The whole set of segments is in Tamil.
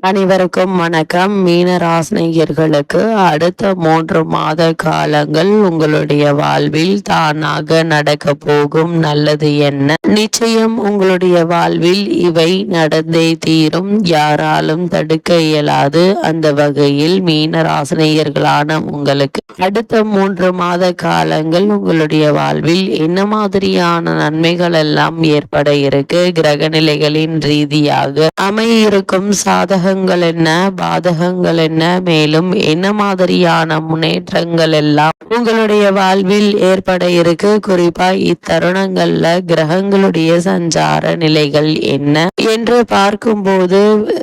அனைவருக்கும் வணக்கம். மீனராசினியர்களுக்கு அடுத்த மூன்று மாத காலங்கள் உங்களுடைய வாழ்வில் தானாக நடக்க போகும். நல்லது என்ன? நிச்சயம் உங்களுடைய வாழ்வில் இவை நடந்தே தீரும். யாராலும் தடுக்க இயலாது. அந்த வகையில் மீனராசினியர்களான உங்களுக்கு அடுத்த மூன்று மாத காலங்கள் உங்களுடைய வாழ்வில் என்ன மாதிரியான நன்மைகள் எல்லாம் ஏற்பட இருக்கு? கிரக நிலைகளின் ரீதியாக அமையிருக்கும் சாதகங்கள் என்ன? பாதகங்கள் என்ன? மேலும் என்ன மாதிரியான முன்னேற்றங்கள் எல்லாம் உங்களுடைய வாழ்வில் ஏற்பட இருக்கு? குறிப்பா இத்தருணங்கள்ல கிரகங்களுடைய சஞ்சார நிலைகள் என்ன? என்று பார்க்கும்போது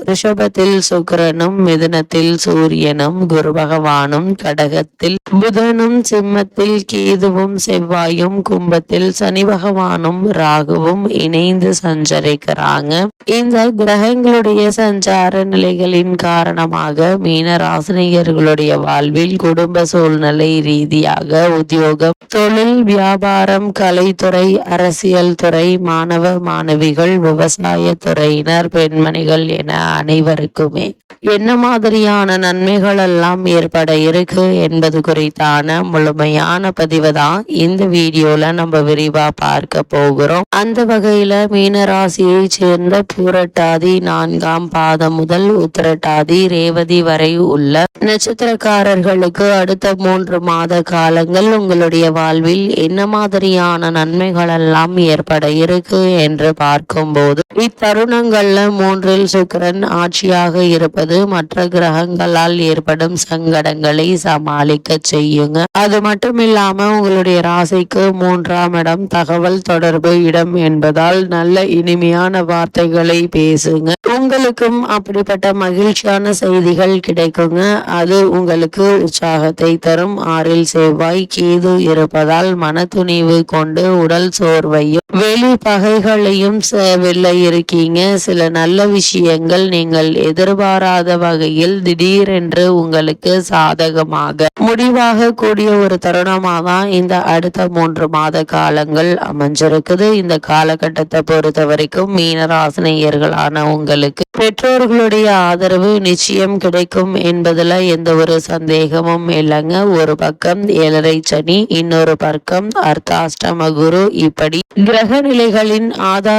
ரிஷபத்தில் சுக்கிரனும் மிதுனத்தில் சூரியனும் குரு பகவானும் கடகத்தில் புதனும் சிம்மத்தில் கேதுவும் செவ்வாயும் கும்பத்தில் சனி பகவானும் ராகுவும் இணைந்து சஞ்சரிக்கிறாங்க. இந்த கிரகங்களுடைய சஞ்சார நிலைகளின் காரணமாக மீன ராசினியர்களுடைய வாழ்வில் குடும்ப சூழ்நிலை ரீதியாக உத்தியோகம் தொழில் வியாபாரம் கலைத்துறை அரசியல் துறை மாணவ மாணவிகள் விவசாய துறையினர் பெண்மணிகள் என அனைவருக்குமே என்ன மாதிரியான நன்மைகள் எல்லாம் ஏற்பட இருக்கு என்பது குறித்தான முழுமையான பதிவு தான் இந்த வீடியோல நம்ம விரிவா பார்க்க போகிறோம். அந்த வகையில மீனராசியை சேர்ந்த பூரட்டாதி நான்காம் பாதம் முதல் உத்திரட்டாதி ரேவதி வரை உள்ள நட்சத்திரக்காரர்களுக்கு அடுத்த மூன்று மாத காலங்கள் உங்களுடைய வாழ்வில் என்ன மாதிரியான நன்மைகள் எல்லாம் ஏற்பட இருக்கு என்று பார்க்கும்போது இத்தருணங்கள்ல மூன்றில் சுக்கரன் ஆட்சியாக இருப்பது மற்ற கிரகங்களால் ஏற்படும் சங்கடங்களை சமாளிக்க செய்யுங்க. அது மட்டும் இல்லாம உங்களுடைய ராசிக்கு மூன்றாம் இடம் தகவல் தொடர்பு இடம் என்பதால் நல்ல இனிமையான வார்த்தைகளை பேசுங்க. உங்களுக்கும் அப்படிப்பட்ட மகிழ்ச்சியான செய்திகள் கிடைக்குங்க. அது உங்களுக்கு உற்சாகத்தை தரும். ஆறில் செவ்வாய் கேது இருப்பதால் மனத்துணிவு கொண்டு உடல் சோர்வையும் வெளி பகைகளையும் வெல்ல இருக்கீங்க சில நல்ல விஷயங்கள் நீங்கள் எதிர்பாராத வகையில் திடீரென்று உங்களுக்கு சாதகமாக. முடிவாக கூடிய ஒரு தருணமாக தான் இந்த அடுத்த மூன்று மாத காலங்கள் அமைஞ்சிருக்குது. இந்த காலகட்டத்தை பொறுத்த வரைக்கும் மீனராசினியர்களான உங்களுக்கு பெற்றோர்களுடைய ஆதரவு நிச்சயம் கிடைக்கும் என்பதுல எந்த ஒரு சந்தேகமும் இல்லைங்க. ஒரு பக்கம் ஏழரை சனி இன்னொரு பக்கம் அர்த்தாஷ்டம குரு இப்படி கிரக நிலைகளின் ஆதா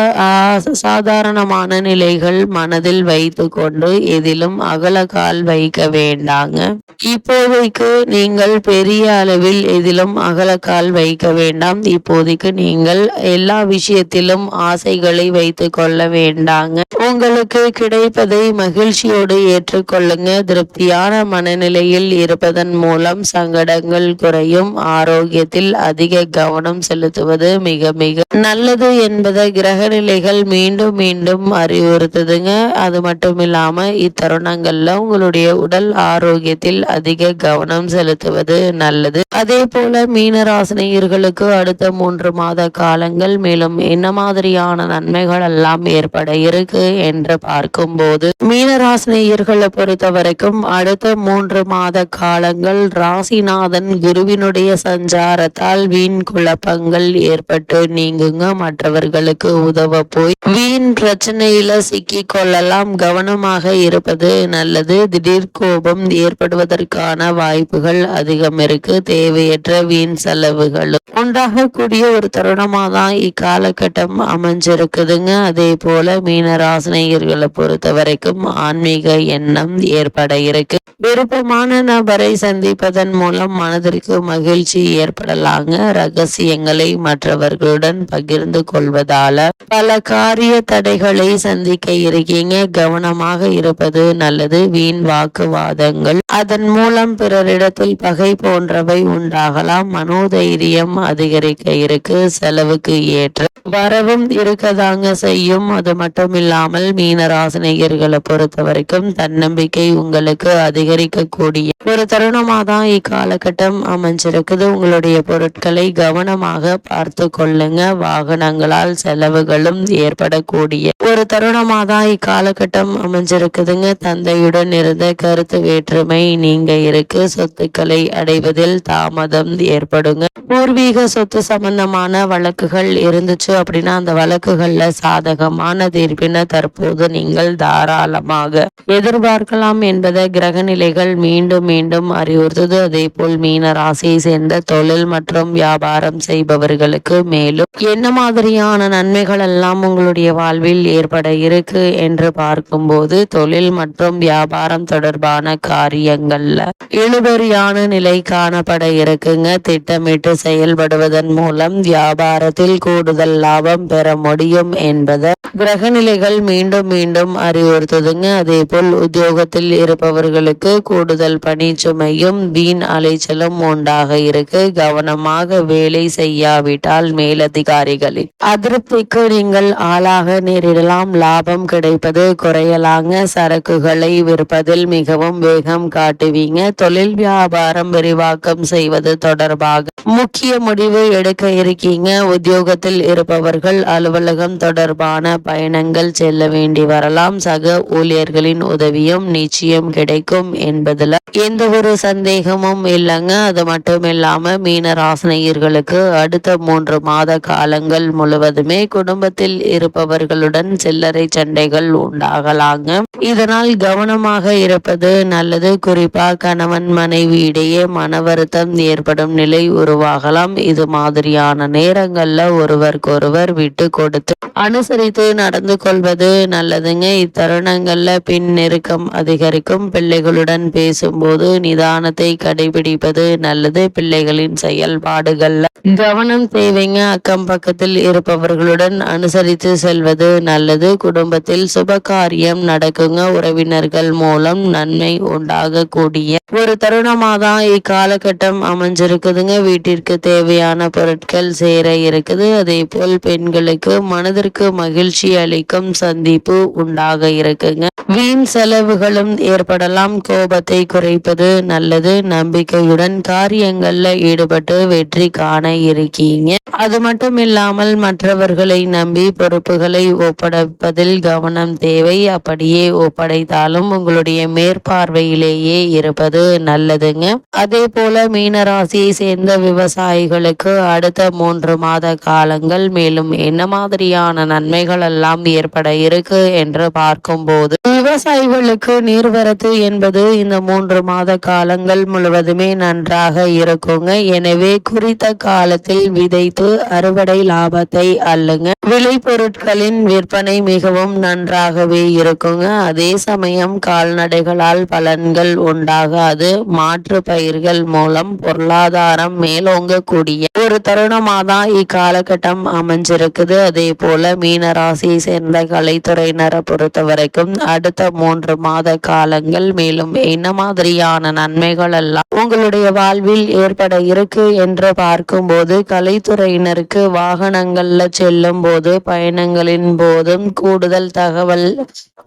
சாதாரணமான நிலைகள் மனதில் வைத்து கொண்டு எதிலும் அகலகால் வைக்க வேண்டாங்க. இப்போதைக்கு நீங்கள் பெரிய அளவில் எதிலும் அகலக்கால் வைக்க வேண்டாம். இப்போதைக்கு நீங்கள் எல்லா விஷயத்திலும் ஆசைகளை வைத்து கொள்ள வேண்டாங்க. உங்களுக்கு கிடைப்பதை மகிழ்ச்சியோடு ஏற்றுக்கொள்ளுங்க. திருப்தியான மனநிலையில் இருப்பதன் மூலம் சங்கடங்கள் குறையும். ஆரோக்கியத்தில் அதிக அதிக கவனம் செலுத்துவது மிக மிக நல்லது என்பதை கிரக நிலைகள் மீண்டும் மீண்டும் அறிவுறுத்துதுங்க. அது மட்டும் இல்லாம இத்தருணங்கள்ல உங்களுடைய உடல் ஆரோக்கியத்தில் அதிக கவனம் செலுத்துவது நல்லது. அதே போல மீனராசினியர்களுக்கு அடுத்த மூன்று மாத காலங்கள் மேலும் என்ன மாதிரியான நன்மைகள் எல்லாம் ஏற்பட இருக்கு என்று பார்க்கும்போது மீனராசினியர்களை பொறுத்த வரைக்கும் அடுத்த மூன்று மாத காலங்கள் ராசிநாதன் குருவினுடைய சஞ்சாரத்தால் வீண் குழப்பங்கள் ஏற்பட்டு நீங்குங்க. மற்றவர்களுக்கு உதவ போய் வீண் பிரச்சனையில சிக்கி கொள்ளலாம். கவனமாக இருப்பது நல்லது. திடீர் கோபம் ஏற்படுவதற்கான வாய்ப்புகள் அதிகம் இருக்கு. தேவையற்ற வீண் செலவுகளும் உண்டாகக்கூடிய ஒரு தருணமா தான் இக்காலகட்டம் அமைஞ்சிருக்குதுங்க. அதே போல மீனராசினியர்களை பொறுத்த வரைக்கும் ஆன்மீக எண்ணம் ஏற்பட இருக்கு. விருப்பமான நபரை சந்திப்பதன் மூலம் மனதிற்கு மகிழ்ச்சி ஏற்படலாங்க. ரகசியங்களை மற்றவர்களுடன் பகிர்ந்து கொள்வதால பல காரிய தடைகளை சந்திக்க இருக்கீங்க. கவனமாக இருப்பது நல்லது. வீண் வாக்குவாதங்கள் அதன் மூலம் பிறரிடத்தில் பகை போன்றவை உண்டாகலாம். மனோதைரியம் அதிகரிக்க இருக்கு. செலவுக்கு ஏற்ற வரவும் இருக்கதாங்க செய்யும். அது மட்டும் இல்லாமல் மீனராசினியர்களை பொறுத்த வரைக்கும் தன்னம்பிக்கை உங்களுக்கு அதிகரிக்கக்கூடிய ஒரு தருணமாதான் இக்காலகட்டம் அமைஞ்சிருக்குது. உங்களுடைய பொருட்கள் கவனமாக பார்த்து கொள்ளுங்க. வாகனங்களால் செலவுகளும் ஏற்படக்கூடிய ஒரு தருணமா தான் இக்காலகட்டம் அமைஞ்சிருக்குதுங்க. தந்தையுடன் இருந்த கருத்து வேற்றுமை நீங்க இருக்கு. சொத்துக்களை அடைவதில் தாமதம் ஏற்படுங்க. பூர்வீக சொத்து சம்பந்தமான வழக்குகள் இருந்துச்சு அப்படின்னா அந்த வழக்குகள்ல சாதகமான தீர்ப்பினை தற்போது நீங்கள் தாராளமாக எதிர்பார்க்கலாம் என்பதை கிரக நிலைகள் மீண்டும் மீண்டும் அறிவுறுத்துது. அதே போல் மீன ராசியை சேர்ந்த தொழில் மற்றும் வியாபாரம் செய்பவர்களுக்கு மேலும் என்ன மாதிரியான நன்மைகள் எல்லாம் உங்களுடைய வாழ்வில் ஏற்பட இருக்கு என்று பார்க்கும்போது தொழில் மற்றும் வியாபாரம் தொடர்பான காரியங்கள்ல இழுபறியான நிலை காணப்பட இருக்குங்க. திட்டமிட்டு செயல்படுவதன் மூலம் வியாபாரத்தில் கூடுதல் லாபம் பெற முடியும் என்பதை கிரகநிலைகள் மீண்டும் மீண்டும் அறிவுறுத்துதுங்க. அதே போல் உத்தியோகத்தில் இருப்பவர்களுக்கு கூடுதல் பணி சுமையும் வீண் அலைச்சலும் உண்டாக இருக்கு. கவனமாக வேலை செய்யாவிட்டால் மேலதிகாரிகளின் அதிருப்திக்கு நீங்கள் ஆளாக நேரிடலாம். லாபம் கிடைப்பது குறையலாங்க. சரக்குகளை விற்பதில் மிகவும் வேகம் காட்டுவீங்க. தொழில் வியாபாரம் விரிவாக்கம் செய்வது தொடர்பாக முக்கிய முடிவு எடுக்க இருக்கீங்க. உத்தியோகத்தில் இருப்பவர்கள் அலுவலகம் தொடர்பான பயணங்கள் செல்ல வேண்டி வரலாம். சக ஊழியர்களின் உதவியும் நிச்சயம் கிடைக்கும் என்பதுல எந்த ஒரு சந்தேகமும் இல்லைங்க. அது மட்டும் இல்லாம மீன ராசினியர்களுக்கு அடுத்த மூன்று மாத காலங்கள் முழுவதுமே குடும்பத்தில் இருப்பவர்களுடன் சில்லறை சண்டைகள் உண்டாகலாங்க. இதனால் கவனமாக இருப்பது நல்லது. குறிப்பா கணவன் மனைவி இடையே மன வருத்தம் ஏற்படும் நிலை உருவாகலாம். இது மாதிரியான நேரங்கள்ல ஒருவருக்கொருவர் விட்டு கொடுத்து அனுசரித்து நடந்து கொள்வது நல்லதுங்க. இத்தருணங்கள்ல பின் நெருக்கம் அதிகரிக்கும். பிள்ளைகளுடன் பேசும்போது நிதானத்தை கடைபிடிப்பது நல்லது. பிள்ளைகளின் செயல்பாடு நாடுகள்ல கவனம் தேவைங்க. அக்கம் பக்கத்தில் இருப்பவர்களுடன் அனுசரித்து செல்வது நல்லது. குடும்பத்தில் சுப காரியம் நடக்குங்க. உறவினர்கள் மூலம் நன்மை உண்டாகக்கூடிய ஒரு தருணமா தான் இக்காலகட்டம் அமைஞ்சிருக்குதுங்க. வீட்டிற்கு தேவையான பொருட்கள் சேர இருக்குது. அதே போல் பெண்களுக்கு மனதிற்கு மகிழ்ச்சி அளிக்கும் சந்திப்பு உண்டாக இருக்குங்க. வீண் செலவுகளும் ஏற்படலாம். கோபத்தை குறைப்பது நல்லது. நம்பிக்கையுடன் காரியங்கள்ல ஈடுபட்டு வெற்றி காண இருக்கீங்க. அது மட்டும் இல்லாமல் மற்றவர்களை நம்பி பொறுப்புகளை ஒப்படைப்பதில் கவனம் தேவை. அப்படியே ஒப்படைத்தாலும் உங்களுடைய மேற்பார்வையிலேயே இருப்பது நல்லதுங்க. அதே போல மீனராசியை சேர்ந்த விவசாயிகளுக்கு அடுத்த மூன்று மாத காலங்கள் மேலும் என்ன மாதிரியான நன்மைகள் எல்லாம் ஏற்பட இருக்கு என்று பார்க்கும்போது விவசாயிகளுக்கு நீர்வரத்து என்பது இந்த மூன்று மாத காலங்கள் முழுவதுமே நன்றாக இருக்குங்க. எனவே குறித்த காலத்தில் விதைத்து அறுவடை லாபத்தை அல்லுங்க. விளைபொருட்களின் விற்பனை மிகவும் நன்றாகவே இருக்குங்க. அதே சமயம் கால்நடைகளால் பலன்கள் உண்டாகாது. மாற்று பயிர்கள் மூலம் பொருளாதாரம் மேலோங்கக்கூடிய ஒரு தருணமாக தான் இக்காலகட்டம் அமைஞ்சிருக்குது. அதே போல மீன ராசியை சேர்ந்த கலைத்துறையினரை பொறுத்த வரைக்கும் அடுத்த மூன்று மாத காலங்கள் மேலும் என்ன மாதிரியான நன்மைகள் எல்லாம் உங்களுடைய வாழ்வில் ஏற்பட இருக்கு என்று பார்க்கும்போது கலைத்துறையினருக்கு வாகனங்கள்ல செல்லும் போது பயணங்களின் போதும் கூடுதல் தகவல்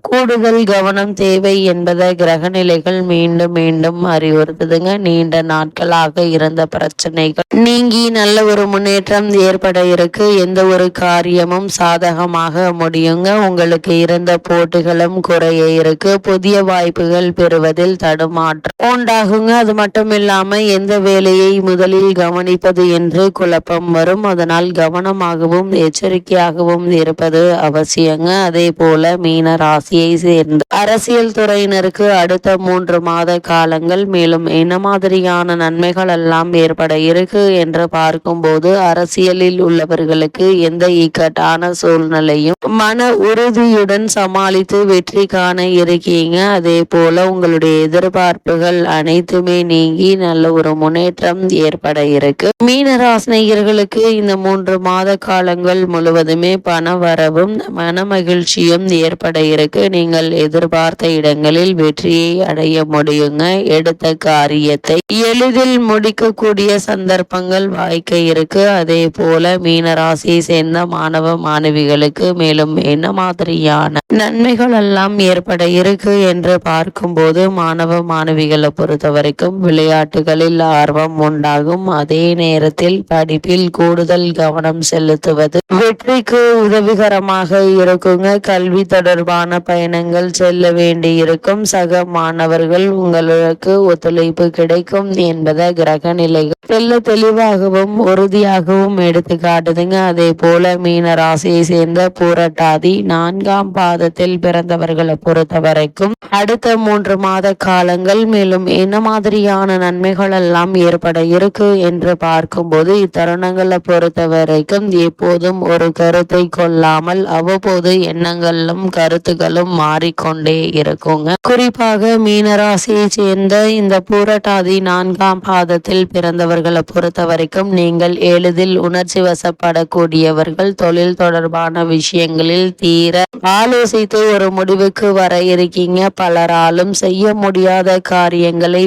கூடுதல் கவனம் தேவை என்பதை கிரகநிலைகள் மீண்டும் மீண்டும் அறிவுறுத்துதுங்க. நீண்ட நாட்களாக இருந்த பிரச்சனைகள். நீங்கி நல்ல ஒரு முன்னேற்றம் ஏற்பட இருக்கு. எந்த ஒரு காரியமும் சாதகமாக முடியுங்க. உங்களுக்கு இருந்த போட்டிகளும் குறைய இருக்கு. புதிய வாய்ப்புகள் பெறுவதில் தடுமாற்றம் உண்டாகுங்க. அது மட்டும் இல்லாம எந்த வேலையை முதலில் கவனிப்பது என்று குழப்பம் வரும். அதனால் கவனமாகவும் எச்சரிக்கையாகவும் இருப்பது அவசியங்க. அதே போல மீன ராசியை சேர்ந்த அரசியல் துறையினருக்கு அடுத்த மூன்று மாத காலங்கள் மேலும் என்ன மாதிரியான நன்மைகள் எல்லாம் ஏற்பட இருக்கு என்று பார்க்கும்போது அரசியலில் உள்ளவர்களுக்கு எந்த இக்கட்டான சூழ்நிலையும் மன உறுதியுடன் சமாளித்து வெற்றி காண இருக்கீங்க. அதே போல உங்களுடைய எதிர்பார்ப்புகள் அனைத்துமே நீங்க நீங்கி நல்ல ஒரு முன்னேற்றம் ஏற்பட இருக்கு. மீனராசினியர்களுக்கு இந்த மூன்று மாத காலங்கள் முழுவதுமே பண வரவும் மன மகிழ்ச்சியும் ஏற்பட இருக்கு. நீங்கள் எதிர்பார்த்த இடங்களில் வெற்றியை அடைய முடியுங்க. எடுத்த காரியத்தை எளிதில் முடிக்கக்கூடிய சந்தர்ப்பங்கள் வாய்க்க இருக்கு. அதே போல மீனராசியை சேர்ந்த மாணவ மாணவிகளுக்கு மேலும் என்ன மாதிரியான நன்மைகள் எல்லாம் ஏற்பட இருக்கு என்று பார்க்கும்போது மாணவ மாணவிகளை பொறுத்த வரைக்கும் விளையாட்டுகளில் ஆர்வம் உண்டாகும். அதே நேரத்தில் படிப்பில் கூடுதல் கவனம் செலுத்துவது வெற்றிக்கு உதவிகரமாக இருக்குங்க. கல்வி தொடர்பான பயணங்கள் செல்ல வேண்டி இருக்கும் சக மாணவர்கள் உங்களுக்கு ஒத்துழைப்பு கிடைக்கும் என்பதை கிரக நிலைகள் தெல்ல தெளிவாகவும் உறுதியாகவும் எடுத்து காட்டுதுங்க. அதே போல மீன ராசியை சேர்ந்த பூரட்டாதி நான்காம் பாதத்தில் பிறந்தவர்களை பொறுத்த வரைக்கும் அடுத்த மூன்று மாத காலங்கள் மேலும் என்ன மாதிரியான நன்மைகள் எல்லாம் ஏற்பட இருக்கு என்று பார்க்கும்போது இத்தருணங்களை பொறுத்த வரைக்கும் எப்போதும் ஒரு கருத்தை கொள்ளாமல் அவ்வப்போது எண்ணங்களும் கருத்துகளும் மாறிக்கொண்டே இருக்குங்க. குறிப்பாக மீனராசியை சேர்ந்த இந்த பூரட்டாதி நான்காம் பாதத்தில் பிறந்தவர்களை பொறுத்த வரைக்கும் நீங்கள் எளிதில் உணர்ச்சி வசப்படக்கூடியவர்கள். தொழில் தொடர்பான விஷயங்களில் தீர ஆலோசித்து ஒரு முடிவுக்கு வர இருக்கீங்க. பலராலும் செய்ய முடியாத காரியங்களை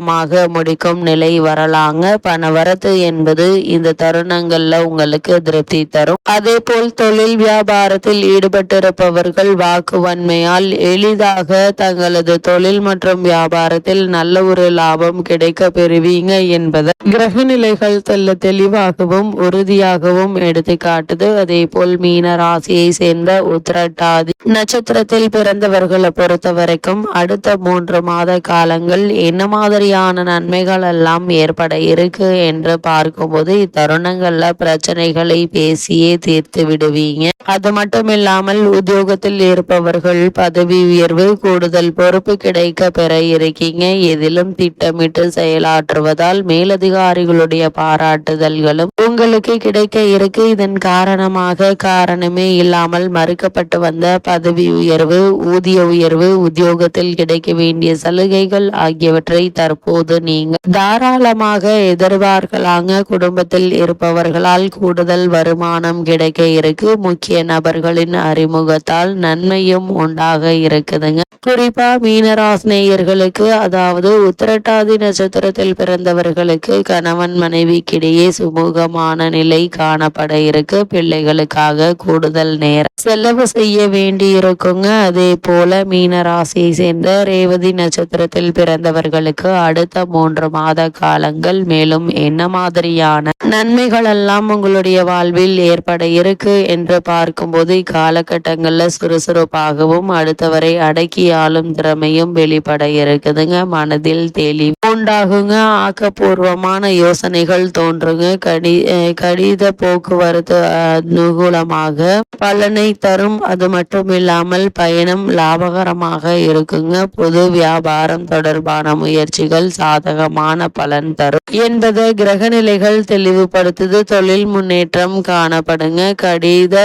சீக்கிரமாக முடிக்கும் நிலை வரலாங்க. பணவரத்து என்பது இந்த தருணங்கள்ல உங்களுக்கு திருப்தி தரும். அதே போல் தொழில் வியாபாரத்தில் ஈடுபட்டிருப்பவர்கள் வாக்குவன்மையால் எளிதாக தங்களது தொழில் மற்றும் வியாபாரத்தில் நல்ல ஒரு லாபம் கிடைக்க பெறுவீங்க என்பதை கிரக நிலைகள் தெல்ல தெளிவாகவும் உறுதியாகவும் எடுத்து காட்டுது அதே போல் மீன ராசியை சேர்ந்த உத்திரட்டாதி நட்சத்திரத்தில் பிறந்தவர்களை பொறுத்த வரைக்கும் அடுத்த மூன்று மாத காலங்கள் என்ன மாதிரி மாதிரியான நன்மைகள் எல்லாம் ஏற்பட இருக்கு என்று பார்க்கும்போது இத்தருணங்கள்ல பிரச்சனைகளை பேசியே தீர்த்து விடுவீங்க. அது மட்டும் இல்லாமல் உத்தியோகத்தில் இருப்பவர்கள் பதவி உயர்வு கூடுதல் பொறுப்பு கிடைக்க பெற இருக்கீங்க. எதிலும் திட்டமிட்டு செயலாற்றுவதால் மேலதிகாரிகளுடைய பாராட்டுதல்களும் உங்களுக்கு கிடைக்க இருக்கு. இதன் காரணமாக காரணமே இல்லாமல் மறுக்கப்பட்டு வந்த பதவி உயர்வு ஊதிய உயர்வு உத்தியோகத்தில் கிடைக்க வேண்டிய சலுகைகள் ஆகியவற்றை தற்போது நீங்க தாராளமாக எதிர்பார்க்கலாங்க குடும்பத்தில் இருப்பவர்களால் கூடுதல் வருமானம் கிடைக்க இருக்கு. முக்கிய நபர்களின் அறிமுகத்தால் நன்மையும் உண்டாக இருக்குதுங்க. குறிப்பா மீனராசினியர்களுக்கு அதாவது உத்திரட்டாதி நட்சத்திரத்தில் பிறந்தவர்களுக்கு கணவன் மனைவிக்கிடையே சுமூகமான நிலை காணப்பட இருக்கு. பிள்ளைகளுக்காக கூடுதல் நேரம் செலவு செய்ய வேண்டி இருக்குங்க. அதே போல மீனராசியை சேர்ந்த ரேவதி நட்சத்திரத்தில் பிறந்தவர்களுக்கு அடுத்த மூன்று மாத காலங்கள் மேலும் என்ன மாதிரியான நன்மைகள் எல்லாம் உங்களுடைய வாழ்வில் ஏற்பட இருக்கு என்று பார்க்கும்போது இக்காலகட்டங்களில் சுறுசுறுப்பாகவும் அடுத்தவரை அடக்கி ஆளும் திறமையும் வெளிப்பட இருக்குதுங்க. மனதில் தெளிவு உண்டாகுங்க. ஆக்கப்பூர்வமான யோசனைகள் தோன்றுங்க. கடி கடித போக்குவரத்து அனுகூலமாக பலனை தரும். அது மட்டும் இல்லாமல் பயணம் லாபகரமாக இருக்குங்க. பொது வியாபாரம் தொடர்பான முயற்சிகள் சாதகமான பலன் தரும். என்பதை கிரகநிலைகள் தெளிவுபடுத்துது. தொழில் முன்னேற்றம் காணப்படுங்க. கடித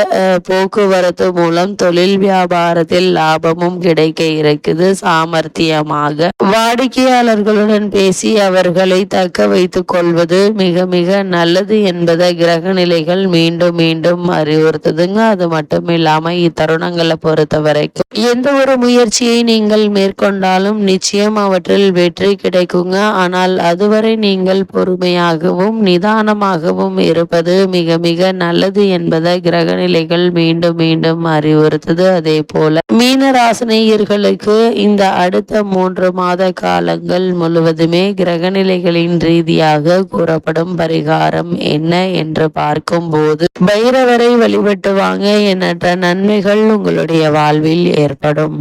போக்குவரத்து மூலம் தொழில் வியாபாரத்தில் லாபமும் கிடைக்க இருக்குது. சாமர்த்தியமாக. வாடிக்கையாளர்களுடன் பேசி அவர்களை தக்க வைத்துக் கொள்வது மிக மிக நல்லது என்பதை கிரகநிலைகள் மீண்டும் மீண்டும் அறிவுறுத்துதுங்க. அது மட்டும் இல்லாம இத்தருணங்களை பொறுத்த வரைக்கும் எந்த ஒரு முயற்சியை நீங்கள் மேற்கொண்டாலும் நிச்சயம் அவற்றில் வெற்றி கிடைக்குங்க ஆனால் அதுவரை நீங்கள் பொறுமையாகவும் நிதானமாகவும் இருப்பது மிக மிக நல்லது என்பதை கிரகநிலைகள் மீண்டும் மீண்டும் அறிவுறுத்துது. அதே போல மீனராசினியர்களுக்கு இந்த அடுத்த மூன்று மாத காலங்கள் முழுவதுமே கிரகநிலைகளின் ரீதியாக கூறப்படும் பரிகாரம் என்ன என்று பார்க்கும் போது பைரவரை வழிபட்டு வாங்க எண்ணற்ற நன்மைகள் உங்களுடைய வாழ்வில் ஏற்படும்.